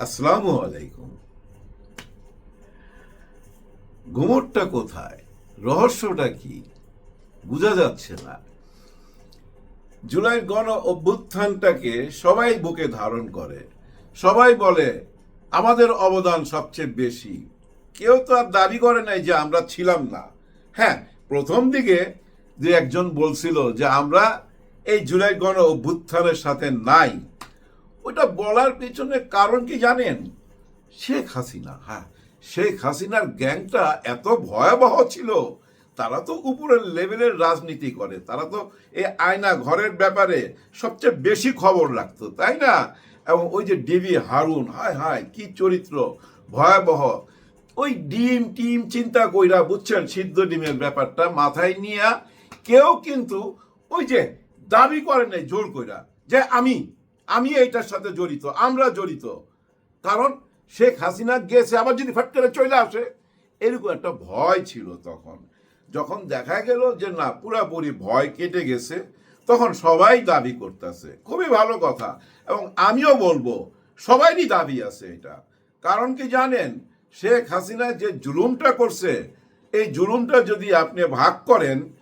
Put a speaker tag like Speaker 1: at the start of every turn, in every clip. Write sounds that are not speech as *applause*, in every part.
Speaker 1: আসসালামু আলাইকুম। ঘুমরটা কোথায়? রহস্যটা কি? বোঝা যাচ্ছে না। জুলাই গণ অভ্যুত্থানটাকে সবাই বুকে ধারণ করে। সবাই বলে, আমাদের অবদান সবচেয়ে বেশি। কেউ তো আর দাবি করে নাই যে আমরা ছিলাম না। হ্যাঁ প্রথম দিকে যে একজন বলছিল যে, আমরা এই জুলাই গণ অভ্যুত্থানের সাথে নাই। ওটা বলার পেছনে কারণ কি জানেন? শেখ হাসিনা হ্যাঁ শেখ হাসিনার গ্যাংটা এত ভয়াবহ ছিল, তারা তো উপরের লেভেলের রাজনীতি করে, তারা তো এই আয়না ঘরের ব্যাপারে সবচেয়ে বেশি খবর রাখতো, তাই না? এবং ওই যে ডিবি হারুন, হায় হায়, কি চরিত্র, ভয়াবহ। ওই ডিম টিম চিন্তা কইরা, বুঝছেন, সিদ্ধ ডিমের ব্যাপারটা মাথায় নিয়ে কেউ কিন্তু ওই যে দাবি করে নাই, জোর কইরা, যে আমি আমি এইটার সাথে জড়িত, আমরা জড়িত। কারণ শেখ হাসিনা গেছে, আবার যদি ফট করে চলে আসে, এরকম একটা ভয় ছিল তখন। যখন দেখা গেল যে না, পুরাপুরি ভয় কেটে গেছে, তখন সবাই দাবি করতেছে। খুবই ভালো কথা। এবং আমিও বলব, সবাইরই দাবি আছে এটা। কারণ কি জানেন, শেখ হাসিনা যে জুলুমটা করছে, এই জুলুমটা যদি আপনি ভাগ করেন,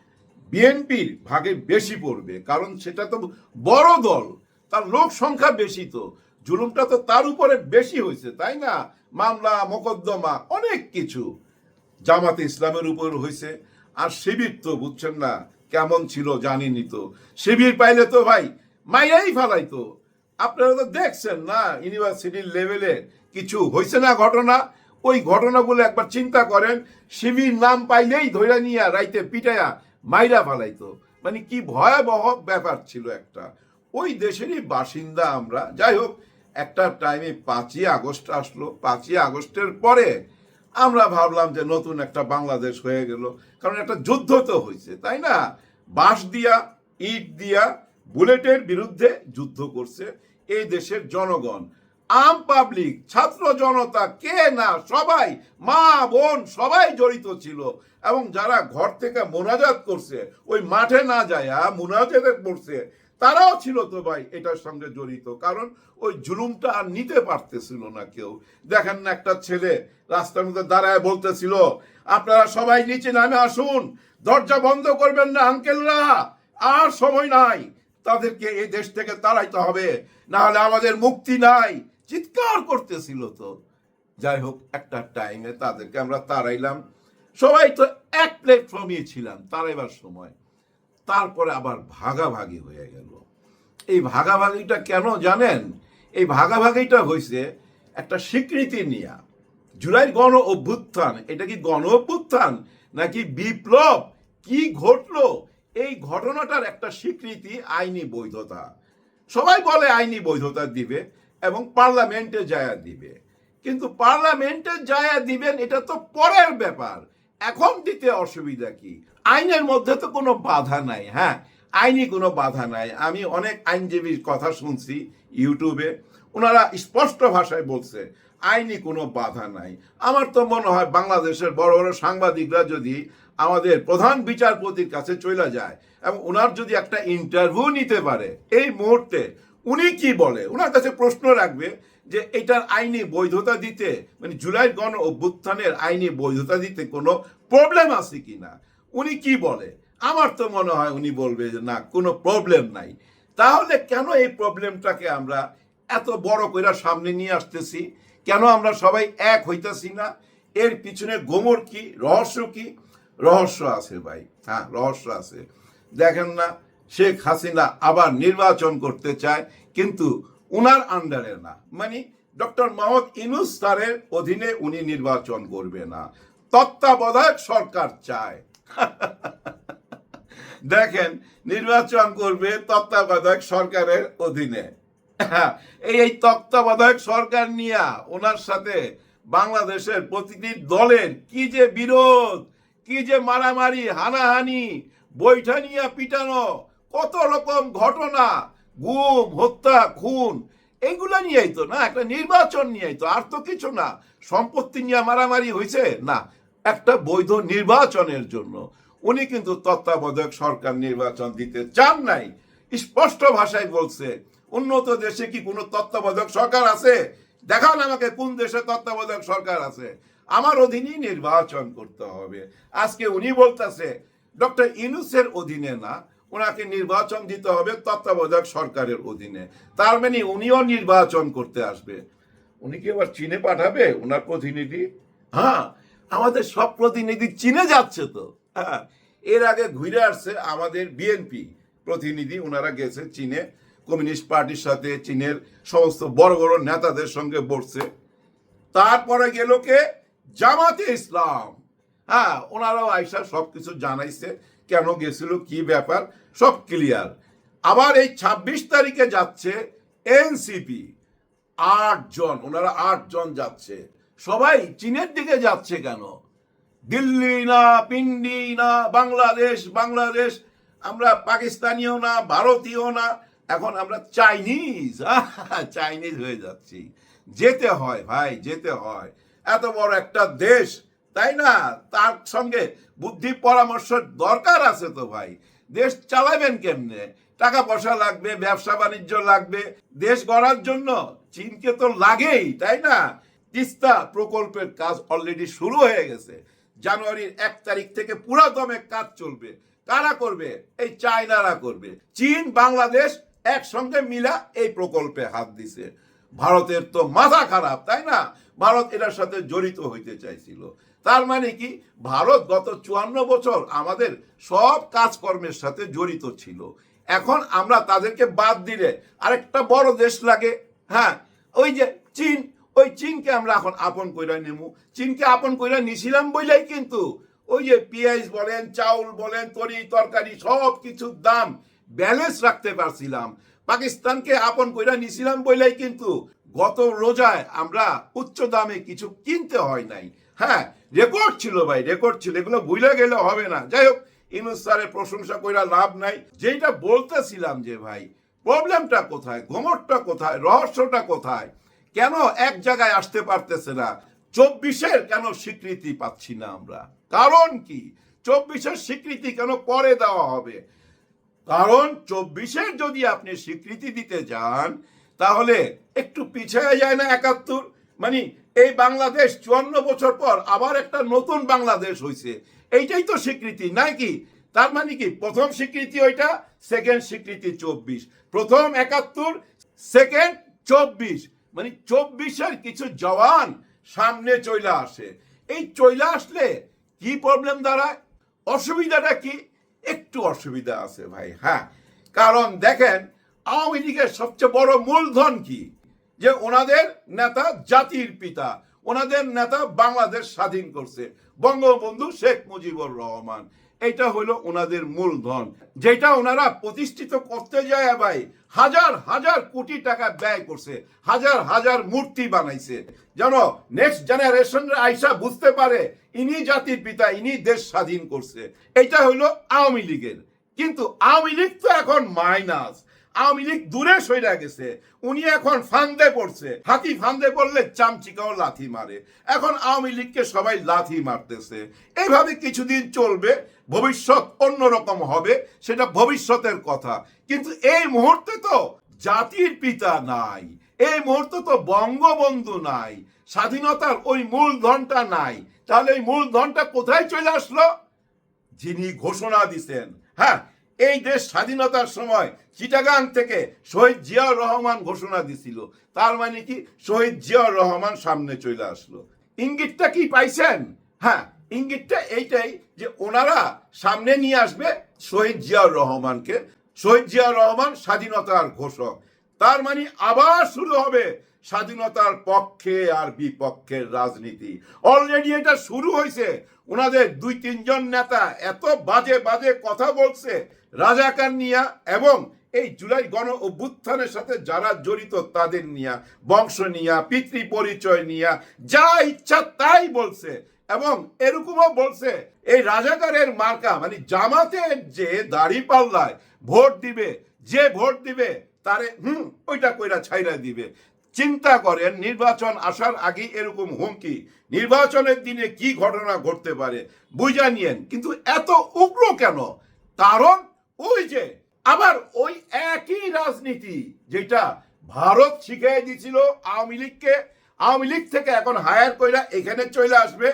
Speaker 1: বিএনপির ভাগে বেশি পড়বে। কারণ সেটা তো বড় দল। তার লোক সংখ্যা বেশি তো। জুলুমটা তো তার উপরে বেশি হয়েছে, তাই না? মামলা, মোকদ্দমা, অনেক কিছু। জামাতে ইসলামের উপর হয়েছে। আর শিবির তো, বুঝছেন না? কেমন ছিল জানিনি তো। শিবির পাইলে তো ভাই মাইরাই ফেলাইতো। আপনারা তো দেখছেন না, ইউনিভার্সিটির লেভেলে কিছু হয়েছে না ঘটনা? ওই ঘটনাগুলো একবার চিন্তা করেন, শিবির নাম পাইলেই ধরে নিয়ে রাইতে পিটাইয়া মাইরা ফেলাইতো। মানে কি ভয়াবহ ব্যাপার ছিল একটা। ওই দেশেরই বাসিন্দা আমরা। যাই হোক, একটা টাইমে পাঁচই আগস্ট আসলো। পাঁচই আগস্টের পরে আমরা ভাবলাম যে নতুন একটা বাংলাদেশ হয়ে গেল। কারণ একটা যুদ্ধ তো হয়েছে, তাই না? বাঁশ দিয়া, ইট দিয়া, বুলেটের বিরুদ্ধে যুদ্ধ করছে এই দেশের জনগণ। আম পাবলিক ছাত্র জনতা, কে না, সবাই, মা, বোন, সবাই জড়িত ছিল। এবং যারা ঘর থেকে মোনাজাত করছে, ওই মাঠে না যায় মোনাজাতে করছে তারাও ছিল তো ভাই এটার সঙ্গে জড়িত, কারণ ওই জুলুমটা আর নিতে পারতেছিল না কেউ। দেখেন না একটা ছেলে রাস্তার মধ্যে দাঁড়ায় বলতেছিল, আপনারা সবাই নিচে নামে আসুন, দরজা বন্ধ করবেন না আঙ্কেলরা, আর সময় নাই, তাদেরকে এই দেশ থেকে তাড়াইতে হবে না হলে আমাদের মুক্তি নাই। চিৎকার করতেছিল তো। যাই হোক, একটা টাইমে তাদেরকে আমরা তাড়াইলাম। সবাই তো এক প্ল্যাটফর্মে ছিলাম, তাড়াইবার সময়। তারপরে আবার ভাগাভাগি হয়ে গেল। এই ভাগাভাগিটা কেন জানেন? এই ভাগাভাগিটা হয়েছে একটা স্বীকৃতি নিয়া। জুলাই গণ অভ্যুত্থান, এটা কি গণ অভ্যুত্থান নাকি বিপ্লব? কি ঘটলো? এই ঘটনাটার একটা স্বীকৃতি আইনি বৈধতা। সবাই বলে আইনি বৈধতা দিবে এবং পার্লামেন্টে যায়া দিবে। কিন্তু পার্লামেন্টে যায়া দিবেন, এটা তো পরের ব্যাপার। এখন দিতে অসুবিধা কি? আইনের মধ্যে তো কোনো বাধা নাই হ্যাঁ? আইনি কোনো বাধা নাই। আমি অনেক আইনজীবীর কথা শুনছি ইউটিউবে। ওনারা স্পষ্ট ভাষায় বলছে, আইনি কোনো বাধা নাই। আমার তো মনে হয় বাংলাদেশের বড় বড় সাংবাদিকরা যদি আমাদের প্রধান বিচারপতির কাছে চলে যায় এবং ওনার যদি একটা ইন্টারভিউ নিতে পারে, এই মুহূর্তে উনি কি বলে? ওনার কাছে প্রশ্ন রাখবে যে এটার আইনি বৈধতা দিতে মানে জুলাই গণ অভ্যুত্থানের আইনি বৈধতা দিতে কোনো প্রবলেম আছে কি না উনি কি বলে? আমার তো মনে হয় উনি বলবে যে না, কোনো প্রবলেম নাই। তাহলে কেন এই প্রবলেমটাকে আমরা এত বড় করে সামনে নিয়ে আসতেছি? কেন আমরা সবাই এক হইতেছি না? এর পিছনে গোমর কি? রহস্য কি? রহস্য আছে ভাই। হ্যাঁ রহস্য আছে। দেখেন না, শেখ হাসিনা আবার নির্বাচন করতে চায়, কিন্তু উনার আন্ডারে না। মানে ডক্টর মোহাম্মদ ইনুস স্যারের অধীনে উনি নির্বাচন করবে না। তত্ত্বাবধায়ক সরকার চায়। দেখেন, নির্বাচন করবে তত্ত্বাবধায়ক সরকারের অধীনে। এই এই তত্ত্বাবধায়ক সরকার নিয়া ওনার সাথে বাংলাদেশের প্রতিটি দলের কি যে বিরোধ, কি যে মারামারি, হানাহানি, বৈঠা নিয়ে পিটানো, কত রকম ঘটনা গুম, হত্যা, খুন এইগুলো নিয়েই তো, না? একটা নির্বাচন নিয়েই তো, আর তো কিছু না। সম্পত্তি নিয়ে মারামারি হয়েছে না। একটা বৈধ নির্বাচনের জন্য। উনি কিন্তু তত্ত্বাবধায়ক সরকার নির্বাচন দিতে চান নাই। স্পষ্ট ভাষায় বলছে, উন্নত দেশে কি কোনো তত্ত্বাবধায়ক সরকার আছে? দেখান আমাকে কোন দেশে তত্ত্বাবধায়ক সরকার আছে। আমার অধীনেই নির্বাচন করতে হবে। আজকে উনি বলতেছে, ডক্টর ইনুসের অধীনে না ওনাকে নির্বাচন দিতে হবে তত্ত্বাবধায়ক সরকারের অধীনে। তার মানে উনিও নির্বাচন করতে আসবে। উনি কি এবার চীনে পাঠাবে? ওনার প্রতিনিধি? হ্যাঁ আমাদের সব প্রতিনিধি চীনে যাচ্ছে তো। হ্যাঁ এর আগে ঘুরে আসছে আমাদের বিএনপি প্রতিনিধি ওনারা গেছে চীনে। কমিউনিস্ট পার্টির সাথে চীনের সমস্ত বড় বড় নেতাদের সঙ্গে বসছে। তারপরে গেল কে? জামাতে ইসলাম। হ্যাঁ ওনারাও আইসা সবকিছু জানাইছে, কেন গেছিল, কি ব্যাপার? সব ক্লিয়ার। আবার এই ২৬ তারিখে যাচ্ছে এনসিপি। আট জন, ওনারা আট জন যাচ্ছে। সবাই চীনের দিকে যাচ্ছে কেন? দিল্লি না, পিন্ডি না, বাংলাদেশ বাংলাদেশ, আমরা পাকিস্তানিও না, ভারতীয় না, এখন আমরা চাইনিজ। *laughs* চাইনিজ হয়ে যাচ্ছি। যেতে হয় ভাই, যেতে হয়। এত বড় একটা দেশ, তাই না? তার সঙ্গে বুদ্ধি পরামর্শের দরকার আছে তো ভাই। দেশ চালাবেন কেমনে? টাকা পয়সা লাগবে, ব্যবসা বাণিজ্য লাগবে। দেশ গড়ার জন্য চীনকে তো লাগেই, তাই না? তিস্তা প্রকল্পের কাজ অলরেডি শুরু হয়ে গেছে। জানুয়ারির এক তারিখ থেকে পুরো দমে কাজ চলবে। কারা করবে? এই চায়নারা করবে। চীন, বাংলাদেশ একসঙ্গে মিলা এই প্রকল্পে হাত দিছে। ভারতের তো মাথা খারাপ, তাই না? ভারত এটার সাথে জড়িত হইতে চাইছিল। তার মানে কি? ভারত গত চুয়ান্ন বছর আমাদের সব কাজকর্মের সাথে জড়িত ছিল। এখন আমরা তাদেরকে বাদ দিলে আরেকটা বড় দেশ লাগে। হ্যাঁ ওই যে চীন, ওই চীনকে আমরা এখন আপন কইরা নেমু। চীনকে আপন কইরা নিছিলাম বইলাই কিন্তু ওই যে পেঁয়াজ বলেন, চাউল বলেন, তরি, তরকারি সব কিছুর দাম ব্যালেন্স রাখতে পারছিলাম। পাকিস্তানকে আপন কইরা নিছিলাম বইলাই কিন্তু গত রোজায় আমরা উচ্চ দামে কিছু কিনতে হয় নাই। হ্যাঁ রেকর্ড ছিল ভাই রেকর্ড ছিল, এগুলো ভুলে গেলে হবে না। যাই হোক, ইনুস স্যারের প্রশংসা কইরা লাভ নাই। যেটা বলতেছিলাম যে ভাই, প্রবলেমটা কোথায়, ঘুমটটা কোথায়, রহস্যটা কোথায়, কেন এক জায়গায় আসতে পারতেছে না? চব্বিশের কেন স্বীকৃতি পাচ্ছি না আমরা? কারণ কি? চব্বিশের স্বীকৃতি কেন পরে দেওয়া হবে? কারণ চব্বিশের যদি আপনি স্বীকৃতি দিতে যান, তাহলে একটু পিছিয়ে যায় না একাত্তর? মানে এই বাংলাদেশ চুয়ান্ন বছর পর আবার একটা নতুন বাংলাদেশ হয়েছে এইটাই তো স্বীকৃতি, নাই কি? তার মানে কি? প্রথম স্বীকৃতি ওইটা সেকেন্ড স্বীকৃতি চব্বিশ। প্রথম একাত্তর সেকেন্ড চব্বিশ। মানে চব্বিশের কিছু জওয়ান সামনে চইলা আসে। এই চইলা আসলে কি প্রবলেম দাঁড়ায়? অসুবিধাটা কি? একটু অসুবিধা আছে ভাই হ্যাঁ। কারণ দেখেন, আওয়ামী লীগের সবচেয়ে বড় মূলধন কি? যে ওনাদের নেতা জাতির পিতা, ওনাদের নেতা বাংলাদেশ স্বাধীন করছে। বঙ্গবন্ধু শেখ মুজিবুর রহমান এটা হলো ওনাদের মূলধন। যেটা ওনারা প্রতিষ্ঠিত করতে যায় ভাই, হাজার হাজার কোটি টাকা ব্যয় করছে, হাজার হাজার মূর্তি বানাইছে। যেন নেক্সট জেনারেশন আইসা বুঝতে পারে, ইনি জাতির পিতা, ইনি দেশ স্বাধীন করছে। এটা হলো আওয়ামী লীগের। কিন্তু আওয়ামী লীগ তো এখন মাইনাস আওয়ামী লীগ দূরে সইরা গেছে। উনি এখন ফান্দে পড়ছে। হাতি ফান্দে পড়লে চামচিকাও লাথি মারে। এখন আওয়ামী লীগকে সবাই লাথি মারতেছে। এইভাবে কিছুদিন চলবে, ভবিষ্যৎ অন্যরকম হবে, সেটা ভবিষ্যতের কথা। কিন্তু এই মুহূর্তে তো জাতির পিতা নাই, এই মুহূর্তে তো বঙ্গবন্ধু নাই, স্বাধীনতার ওই মূলধনটা নাই। তাহলে এই মূলধনটা কোথায় চলে আসলো? যিনি ঘোষণা দিছেন। হ্যাঁ এই দেশ স্বাধীনতার সময় চিটাগাং থেকে শহীদ জিয়াউর রহমান ঘোষণা দিছিল। তার মানে কি? শহীদ জিয়াউর রহমান সামনে চলে আসলো। ইঙ্গিতটা কি পাইছেন? হ্যাঁ ইঙ্গিতটা এইটাই যে ওনারা সামনে নিয়ে আসবে শহীদ জিয়াউর রহমানকে। শহীদ জিয়াউর রহমান স্বাধীনতার ঘোষক। তার মানে আবার শুরু হবে স্বাধীনতার পক্ষে আর বিপক্ষের রাজনীতি। অলরেডি এটা শুরু হয়েছে ওনাদের দুই তিনজন নেতা এত বাজে বাজে কথা বলছে। রাজাকার নিয়া এবং এই জুলাই গণ অভ্যুত্থানের সাথে যারা জড়িত তাদের নিয়া, বংশ নিয়া পিতৃ পরিচয় নিয়া, যা ইচ্ছা তাই বলছে এবং এরকমও বলছে, এই রাজাকারের মার্কা মানে জামাতের যে দাড়ি পাল্লায় ভোট দিবে, যে ভোট দিবে, তারে, হুম, ওইটা কইরা ছাইরা দিবে। চিন্তা করেন, নির্বাচন আসার আগে এরকম হুমকি, নির্বাচনের দিনে কি ঘটনা ঘটতে পারে, বুঝা নিয়েন। কিন্তু এত উগ্র কেন? কারণ ওই যে, আবার ওই একই রাজনীতি যেটা ভারত শিখিয়ে দিছিল আওয়ামী লীগকে, আওয়ামী লীগ থেকে এখন হায়ার কইরা এখানে চলে আসবে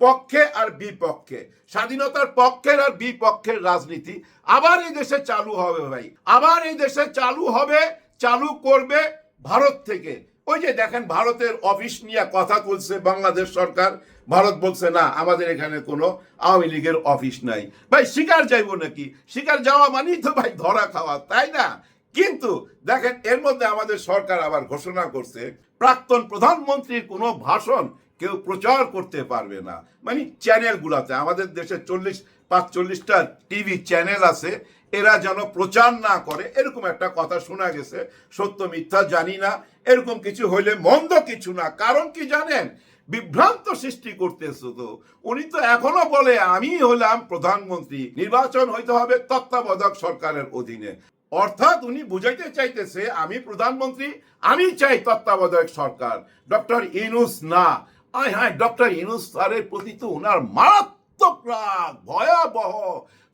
Speaker 1: পক্ষে আর বিপক্ষে। স্বাধীনতার পক্ষের আর বিপক্ষের রাজনীতি। আবার এই দেশে চালু হবে ভাই, আবার এই দেশে চালু হবে, চালু করবে ভারত থেকে। ওই যে দেখেন, ভারতের অফিস নিয়ে কথা তুলছে বাংলাদেশ সরকার। ভারত বলছে, না, আমাদের এখানে কোনো আওয়ামী লীগের অফিস নাই। ভাই, শিকার যাইব নাকি? শিকার যাওয়া মানেই তো ভাই ধরা খাওয়া, তাই না? কিন্তু দেখেন, এর মধ্যে আমাদের সরকার আবার ঘোষণা করছে, প্রাক্তন প্রধানমন্ত্রীর কোনো ভাষণ কেউ প্রচার করতে পারবে না। মানে চ্যানেলগুলোতে, আমাদের দেশে চল্লিশ, পাঁচচল্লিশটা টিভি চ্যানেল আছে, এরা যেন প্রচার না করে, এরকম একটা কথা শোনা গেছে। সত্য মিথ্যা জানি না, এরকম কিছু হইলে মন্দ কিছু না। কারণ কি জানেন? বিভ্রান্ত সৃষ্টি করতেছে তো। উনি তো এখনও বলে, আমি হলাম প্রধানমন্ত্রী, নির্বাচন হইতে হবে তত্ত্বাবধায়ক সরকারের অধীনে। অর্থাৎ উনি বুঝাইতে চাইতেছে, আমি প্রধানমন্ত্রী, আমি চাই তত্ত্বাবধায়ক সরকার। ডক্টর ইনুস না। আয় হ্যাঁ ডক্টর ইনুস স্যারের প্রতি তো ওনার মারাত্মক রাগ, ভয়াবহ।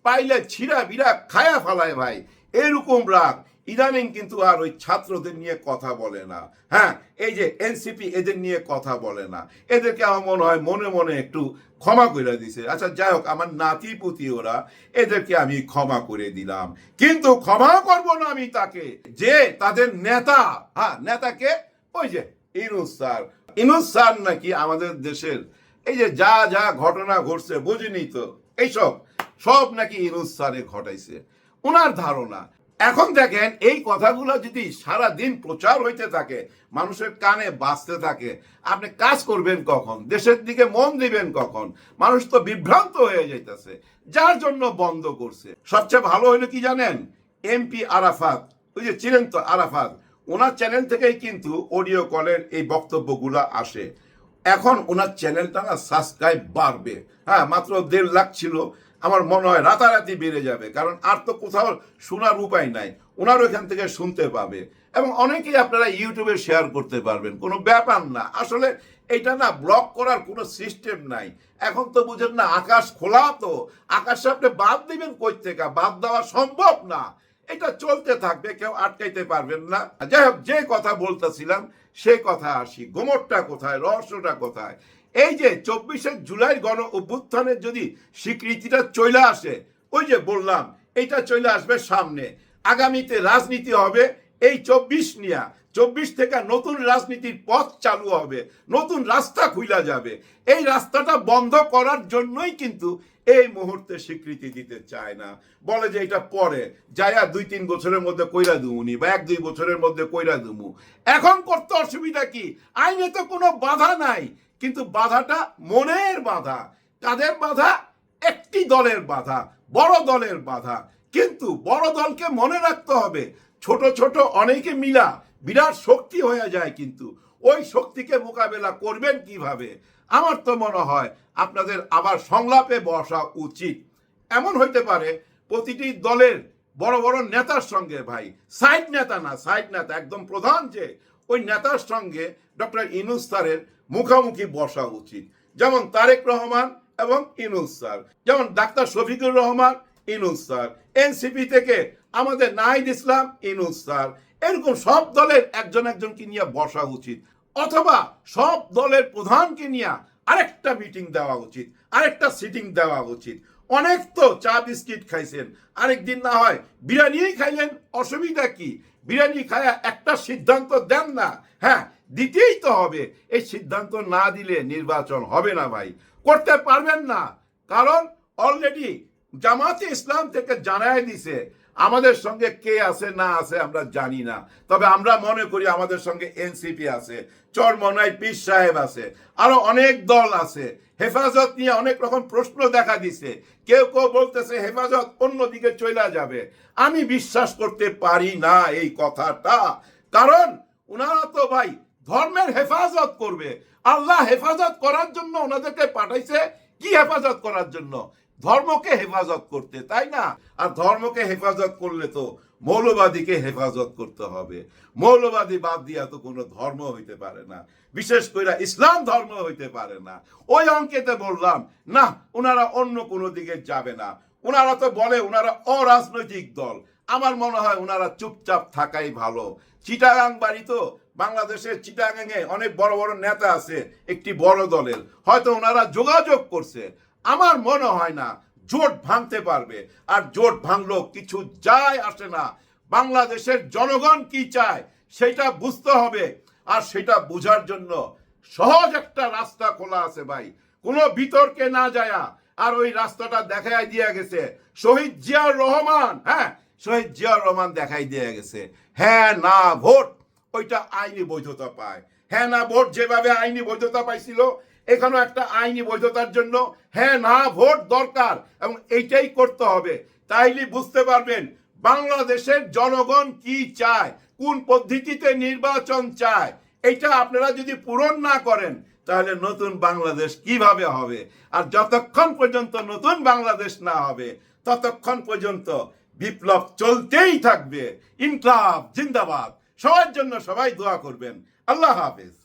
Speaker 1: পাইলে ছিঁড়া বিরা খায়া ফেলায় ভাই, এরকম রাগ। ইদানিং কিন্তু আর ওই ছাত্রদের নিয়ে কথা বলে না। হ্যাঁ এই যে এনসিপি এদের নিয়ে কথা বলে না। এদেরকে আমার মনে হয় মনে মনে একটু ক্ষমা করে দিছে। আচ্ছা যাই হোক, আমার নাতি পুতি ওরা, এদেরকে আমি ক্ষমা করে দিলাম। কিন্তু ক্ষমা করব না আমি তাকে। যে তাদের নেতা হ্যাঁ নেতাকে ওই যে ইনুস স্যার। ইনুস স্যার নাকি আমাদের দেশের, এই যে যা যা ঘটনা ঘটছে, বুঝিনি তো? এইসব, সব নাকি ইনুস স্যারে ঘটাইছে। ওনার ধারণা এখন দেখেন, এই কথাগুলো যদি সারা দিন প্রচার হইতে থাকে, মানুষের কানে বাঁচতে থাকে, আপনি কাজ করবেন কখন? দেশের দিকে মন দিবেন কখন? মানুষ তো বিভ্রান্ত হয়ে যাইতেছে, যার জন্য বন্ধ করছে। সবচেয়ে ভালো হইল কি জানেন? এমপি আরাফাত, ওই যে চিনেন তো আরাফাত, ওনার চ্যানেল থেকেই কিন্তু অডিও কলের এই বক্তব্যগুলো আসে। এখন ওনার চ্যানেলটা না সাবস্ক্রাইব বাড়বে। হ্যাঁ মাত্র দেড় লাখ ছিল আমার মনে হয় রাতারাতি বেড়ে যাবে, কারণ আর তো কোথাও শোনার উপায় নাই। ওনার ওইখান থেকে শুনতে পাবে। এবং অনেকেই আপনারা ইউটিউবে শেয়ার করতে পারবেন, কোনো ব্যাপার না। আসলে এটা না ব্লক করার কোনো সিস্টেম নাই। এখন তো বুঝেন না, আকাশ খোলা তো। আকাশে আপনি বাদ দিবেন কই থেকে বাদ দেওয়া সম্ভব না। এটা চলতে থাকবে, কেউ আটকাইতে পারবেন না। যাই হোক, যে কথা বলতেছিলাম, সে কথা আসি। গোমরটা কোথায়, রহস্যটা কোথায়? এই যে চব্বিশে জুলাই গণ অভ্যুত্থানের যদি স্বীকৃতিটা চলে আসে, ওই যে বললাম এটা চলে আসবে সামনে। আগামীতে রাজনীতি হবে এই চব্বিশ নিয়া। চব্বিশ থেকে নতুন রাজনীতির পথ চালু হবে, নতুন রাস্তা খুইলা যাবে। এই রাস্তাটা বন্ধ করার জন্যই কিন্তু এই মুহূর্তে স্বীকৃতি দিতে চায় না। বলে যে এটা পরে, যায়া দুই তিন বছরের মধ্যে কইরা দুমুনি, বা এক দুই বছরের মধ্যে কইরা দুমু। এখন করতে অসুবিধা কি? আইনে তো কোনো বাধা নাই। কিন্তু বাধাটা মনের বাধা। কাদের বাধা? একটি দলের বাধা, বড় দলের বাধা। কিন্তু বড় দলকে মনে রাখতে হবে, ছোট ছোট অনেকে মিলা বিরাট শক্তি হয়ে যায় কিন্তু। ওই শক্তিকে মোকাবেলা করবেন কীভাবে? আমার তো মনে হয় আপনাদের আবার সংলাপে বসা উচিত। এমন হইতে পারে, প্রতিটি দলের বড় বড় নেতার সঙ্গে ভাই, সাইড নেতা না, সাইড নেতা, একদম প্রধান যে ওই নেতার সঙ্গে ডক্টর ইনুস স্যারের মুখামুখি বসা উচিত। যেমন তারেক রহমান এবং ইনুস স্যার। যেমন doctor Shafiqur Rahman, Yunus sir. NCP থেকে আমাদের নাহিদ ইসলাম, ইনুস স্যার। এরকম সব দলের একজন একজনকে নিয়ে বসা উচিত। অথবা সব দলের প্রধানকে নিয়ে আরেকটা মিটিং দেওয়া উচিত, আরেকটা সিটিং দেওয়া উচিত। অনেক তো চা বিস্কিট খাইছেন আরেক দিন না হয় বিরিয়ানিই খাইলেন, অসুবিধা কি? বিরিয়ানি খায়া একটা সিদ্ধান্ত দেন না। হ্যাঁ দিতেই তো হবে। এই সিদ্ধান্ত না দিলে নির্বাচন হবে না ভাই। করতে পারবেন না। কারণ অলরেডি জামাতে ইসলাম থেকে জানায় দিছে, আমাদের সঙ্গে কে আছে না আছে আমরা জানি না। তবে আমরা মনে করি আমাদের সঙ্গে এনসিপি আছে। চরমনাই পীর সাহেব আছে, আরও অনেক দল আছে। হেফাজত নিয়ে অনেক রকম প্রশ্ন দেখা দিছে। কেউ কেউ বলতেছে, হেফাজত অন্যদিকে চলে যাবে। আমি বিশ্বাস করতে পারি না এই কথাটা, কারণ ওনারা তো ভাই ধর্মের হেফাজত করবে। আল্লাহ হেফাজত করার জন্য ওনাদেরকে পাঠাইছে, কি হেফাজত করার জন্য? ধর্মকে হেফাজত করতে, তাই না? আর ধর্মকে হেফাজত করলে তো মৌলবাদীকে হেফাজত করতে হবে। মৌলবাদী বাদ দিয়া তো কোনো ধর্ম হইতে পারে না। বিশেষ করে ইসলাম ধর্ম হইতে পারে না। ওই অঙ্কেতে বললাম, না ওনারা অন্য কোনো দিকে যাবে না। ওনারা তো বলে ওনারা অরাজনৈতিক দল। আমার মনে হয় ওনারা চুপচাপ থাকাই ভালো। চিটাগাং বাড়ি তো বাংলাদেশের চিটাগাংয়ে অনেক বড় বড় নেতা আছে, একটি বড় দলের। হয়তো ওনারা যোগাযোগ করছে। আমার মনে হয় না জোট ভাঙতে পারবে। আর জোট ভাঙলো কিছু যায় আসে না। বাংলাদেশের জনগণ কি চায় সেটা বুঝতে হবে। আর সেটা বোঝার জন্য সহজ একটা রাস্তা খোলা আছে ভাই। কোনো বিতর্কে না যায়া। আর ওই রাস্তাটা দেখাই দিয়া গেছে। শহীদ জিয়াউর রহমান হ্যাঁ? শহীদ জিয়াউর রহমান দেখাই দিয়ে গেছে। হ্যাঁ না, ভোট। ওইটা আইনি বৈধতা পায়। হ্যাঁ না ভোট যেভাবে আইনি বৈধতা পাইছিল, এখানেও একটা আইনি বৈধতার জন্য হ্যাঁ না ভোট দরকার এবং এইটাই করতে হবে। তাইলে বুঝতে পারবেন বাংলাদেশের জনগণ কি চায়, কোন পদ্ধতিতে নির্বাচন চায় এটা আপনারা যদি পূরণ না করেন, তাহলে নতুন বাংলাদেশ কীভাবে হবে? আর যতক্ষণ পর্যন্ত নতুন বাংলাদেশ না হবে, ততক্ষণ পর্যন্ত বিপ্লব চলতেই থাকবে। ইনকলাব, জিন্দাবাদ। সবার জন্য সবাই দোয়া করবেন। আল্লাহ হাফেজ